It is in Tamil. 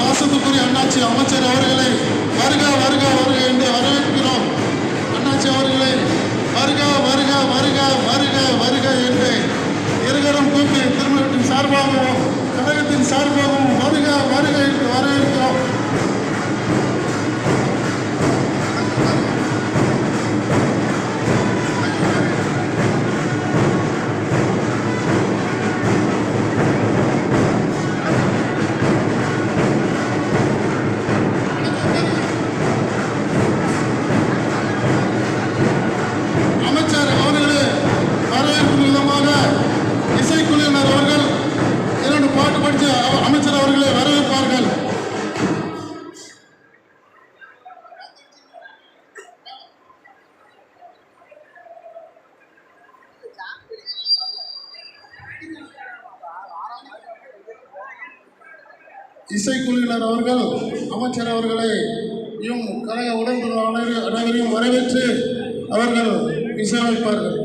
நமது பாசத்துக்குரிய அண்ணாச்சி அமைச்சர் அவர்களை வருக வருக வருக என்று வரவேற்கிறோம். இசைக்குழுவினர் அவர்கள் அமைச்சர் அவர்களை கழக உடன்பிறந்த அனைவரையும் வரவேற்று அவர்கள் இசையமைப்பார்கள்.